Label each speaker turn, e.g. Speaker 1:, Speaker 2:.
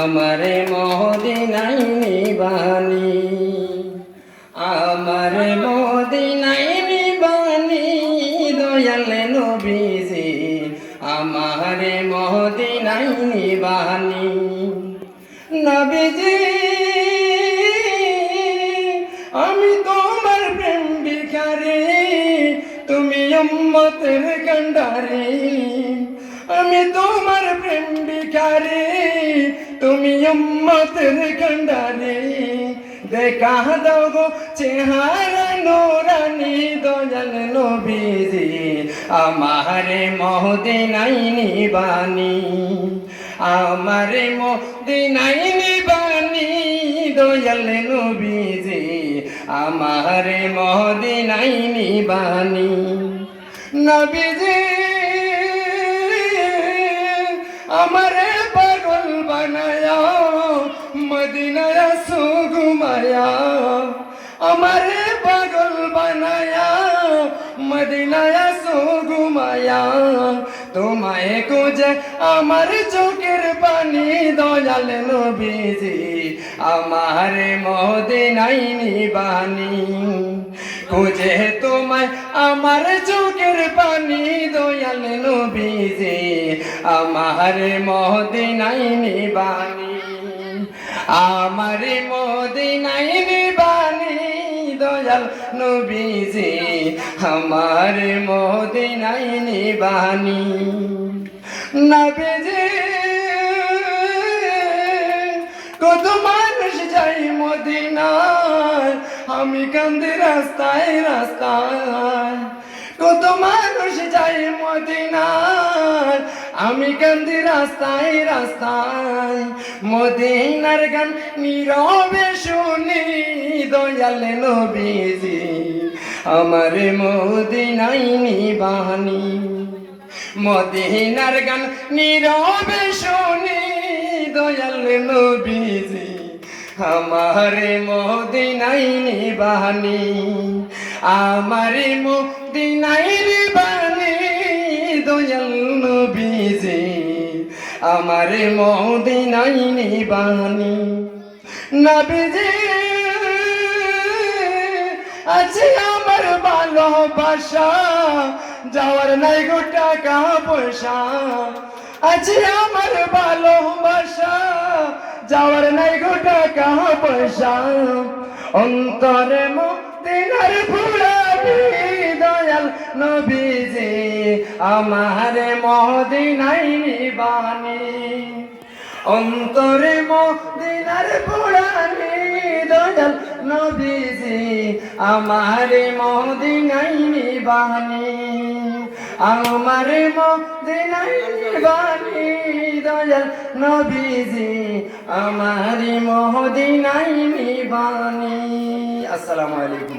Speaker 1: আমারে মদিনাই নিবানি, আমারে মদিনাই নিবানি, দয়াল নবীজি, আমারে মদিনাই নিবানি। নবীজি, আমি তোমার প্রেম ভিখারি, তুমি উম্মতের কান্ডারি আমি তোমার প্রেম ভিখারি তুমি উম্মতের কান্ডারি দেখা দাও গো চেহারা নোরানি দয়াল নবীজি, আমারে মহদিনাই নিবানি, আমারে মদিনাই নিবানি দয়াল নবীজি, আমারে মদিনাই নিবানি। নবীজি মদিনায়া সুগুমায়া আমারে পাগল বানায়া। মদিনায়া সুগুমায়া তোমায় খুঁজে আমার চোখের পানি, দয়াল নবীজি, আমার মদিনাই নিবানি। খুঁজে তোমায় আমার চোখের পানি, দয়াল নবীজি, আমার মদিনাই নিবানি। আমার মদিনাই নিবানি দয়াল নবীজি, আমার মদিনাই নিবানি নবীজি, কত মানুষ যাই মদিনায়, আমি কান্দি রাস্তায় রাস্তায়। কত মানুষ যাই মদিনায় আমি কান্দি রাস্তায় রাস্তায়, মদিনার গান নীরবে শুনি, দয়াল নবীজি, আমার মদিনাই নিবানি। মদিনার গান নীরবে শুনি, দয়াল নবীজি, আমার মদিনাই নিবানি। আমার মদিনাই আমার মদিনাই নিবানি। নবীজি, আছে আমার ভালোবাসা, যাওয়ার নাই গো টাকা পয়সা। আছে আমার ভালোবাসা, যাওয়ার নাই গো টাকা পয়সা। অন্তরে মদিনার ফুলাবি দয়াল নবীজি আমার মদিনাই নিবানি, অন্তরে মদিনার পুরানি দয়াল নবীজি, আমার মদিনাই নিবানি, আমার মদিনাই নিবানি দয়াল নবীজি, আমার মদিনাই নিবানি। আসসালামু আলাইকুম।